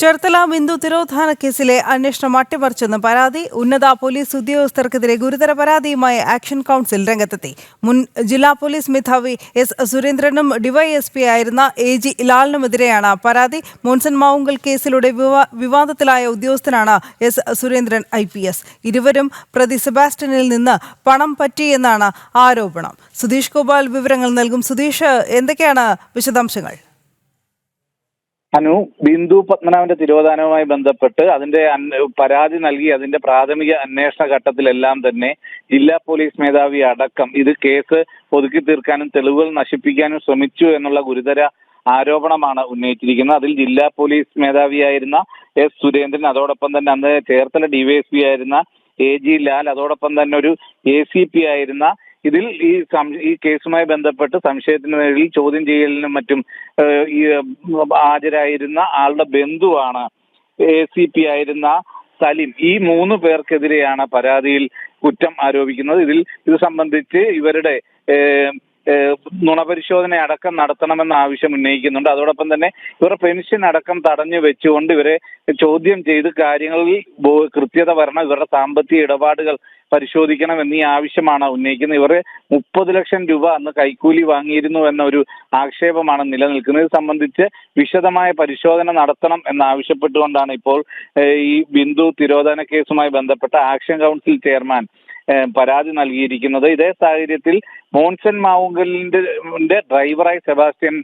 ചേർത്തല ബിന്ദു തിരോധാന കേസിലെ അന്വേഷണം അട്ടിമറിച്ചെന്ന് പരാതി. ഉന്നത പോലീസ് ഉദ്യോഗസ്ഥർക്കെതിരെ ഗുരുതര പരാതിയുമായി ആക്ഷൻ കൗൺസിൽ രംഗത്തെത്തി. മുൻ ജില്ലാ പോലീസ് മേധാവി എസ് സുരേന്ദ്രനും ഡിവൈഎസ്പി ആയിരുന്ന എ ജി ലാലിനുമെതിരെയാണ് പരാതി. മോൻസൺ മാവുങ്കൽ കേസിലൂടെ വിവാ- വിവാദത്തിലായ ഉദ്യോഗസ്ഥനാണ് S Surendran I P S. ഇരുവരും പ്രതി സെബാസ്റ്റ്യനിൽ നിന്ന് പണം പറ്റിയെന്നാണ് ആരോപണം. സുധീഷ് ഗോപാൽ വിവരങ്ങൾ നൽകും. സുധീഷ് എന്തൊക്കെയാണ് വിശദാംശങ്ങൾ? അനു ബിന്ദു പത്മനാഭന്റെ തിരോധാനവുമായി ബന്ധപ്പെട്ട് അതിന്റെ പരാതി നൽകി അതിന്റെ പ്രാഥമിക അന്വേഷണ ഘട്ടത്തിലെല്ലാം തന്നെ ജില്ലാ പോലീസ് മേധാവി അടക്കം ഇത് കേസ് ഒതുക്കി തീർക്കാനും തെളിവുകൾ നശിപ്പിക്കാനും ശ്രമിച്ചു എന്നുള്ള ഗുരുതര ആരോപണമാണ് ഉന്നയിച്ചിരിക്കുന്നത്. അതിൽ ജില്ലാ പോലീസ് മേധാവിയായിരുന്ന എസ് സുരേന്ദ്രൻ അതോടൊപ്പം തന്നെ അന്ന് ചേർത്തല ഡിവൈഎസ്പി ആയിരുന്ന എ ജി ലാൽ അതോടൊപ്പം തന്നെ ഒരു എ സി പി ആയിരുന്ന ഇതിൽ ഈ ഈ കേസുമായി ബന്ധപ്പെട്ട് സംശയത്തിന് നേരിൽ ചോദ്യം ചെയ്യലിനും മറ്റും ഈ ഹാജരായിരുന്ന ആളുടെ ബന്ധുവാണ് എ സി പി ആയിരുന്ന സലിം. ഈ മൂന്ന് പേർക്കെതിരെയാണ് പരാതിയിൽ കുറ്റം ആരോപിക്കുന്നത്. ഇതിൽ ഇത് സംബന്ധിച്ച് ഇവരുടെ നുണപരിശോധന അടക്കം നടത്തണമെന്ന ആവശ്യം ഉന്നയിക്കുന്നുണ്ട്. അതോടൊപ്പം തന്നെ ഇവരുടെ പെൻഷൻ അടക്കം തടഞ്ഞു വെച്ചുകൊണ്ട് ഇവരെ ചോദ്യം ചെയ്ത് കാര്യങ്ങളിൽ കൃത്യത വരണം ഇവരുടെ സാമ്പത്തിക ഇടപാടുകൾ പരിശോധിക്കണം എന്നീ ആവശ്യമാണ് ഉന്നയിക്കുന്നത്. ഇവർ മുപ്പത് ലക്ഷം രൂപ അന്ന് കൈക്കൂലി വാങ്ങിയിരുന്നു എന്ന ഒരു ആക്ഷേപമാണ് നിലനിൽക്കുന്നത്. ഇത് സംബന്ധിച്ച് വിശദമായ പരിശോധന നടത്തണം എന്നാവശ്യപ്പെട്ടുകൊണ്ടാണ് ഇപ്പോൾ ഈ ബിന്ദു തിരോധന കേസുമായി ബന്ധപ്പെട്ട ആക്ഷൻ കൗൺസിൽ ചെയർമാൻ പരാതി നൽകിയിരിക്കുന്നത്. ഇതേ സാഹചര്യത്തിൽ മോൺസൺ മാവുങ്കലിന്റെ ഡ്രൈവറായി സെബാസ്റ്റ്യൻ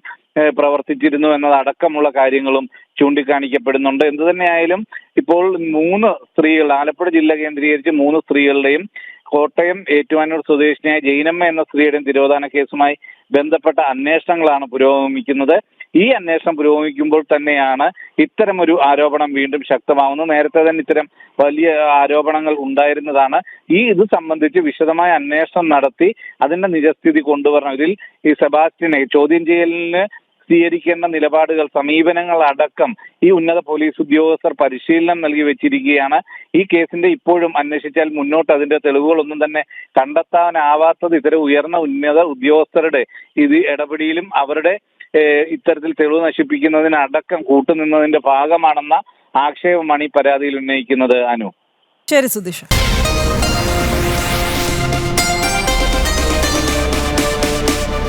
പ്രവർത്തിച്ചിരുന്നു എന്നതടക്കമുള്ള കാര്യങ്ങളും ചൂണ്ടിക്കാണിക്കപ്പെടുന്നുണ്ട്. എന്തു തന്നെയായാലും ഇപ്പോൾ മൂന്ന് സ്ത്രീകൾ ആലപ്പുഴ ജില്ല കേന്ദ്രീകരിച്ച് മൂന്ന് സ്ത്രീകളുടെയും കോട്ടയം ഏറ്റുമാനൂർ സ്വദേശിനിയായ ജൈനമ്മ എന്ന സ്ത്രീയുടെയും തിരോധാന കേസുമായി ബന്ധപ്പെട്ട അന്വേഷണങ്ങളാണ് പുരോഗമിക്കുന്നത്. ഈ അന്വേഷണം പുരോഗമിക്കുമ്പോൾ തന്നെയാണ് ഇത്തരമൊരു ആരോപണം വീണ്ടും ശക്തമാവുന്നത്. നേരത്തെ തന്നെ ഇത്തരം വലിയ ആരോപണങ്ങൾ ഉണ്ടായിരുന്നതാണ്. ഈ ഇത് സംബന്ധിച്ച് വിശദമായ അന്വേഷണം നടത്തി അതിന്റെ നിജസ്ഥിതി കൊണ്ടുവരണം. ഇതിൽ ഈ സെബാസ്റ്റിനെ ചോദ്യം ചെയ്യലിന് സ്വീകരിക്കേണ്ട നിലപാടുകൾ സമീപനങ്ങൾ അടക്കം ഈ ഉന്നത പോലീസ് ഉദ്യോഗസ്ഥർ പരിശീലനം നൽകി വെച്ചിരിക്കുകയാണ്. ഈ കേസിന്റെ ഇപ്പോഴും അന്വേഷിച്ചാൽ മുന്നോട്ട് അതിന്റെ തെളിവുകളൊന്നും തന്നെ കണ്ടെത്താനാവാത്തത് ഇത്തരം ഉയർന്ന ഉന്നത ഉദ്യോഗസ്ഥരുടെ ഇത് ഇടപെടിയിലും അവരുടെ ഇത്തരത്തിൽ തെളിവ് നശിപ്പിക്കുന്നതിന് അടക്കം കൂട്ടുനിന്നതിന്റെ ഭാഗമാണെന്ന ആക്ഷേപമാണ് ഈ പരാതിയിൽ ഉന്നയിക്കുന്നത് അനു. ശരി സുധീഷ്.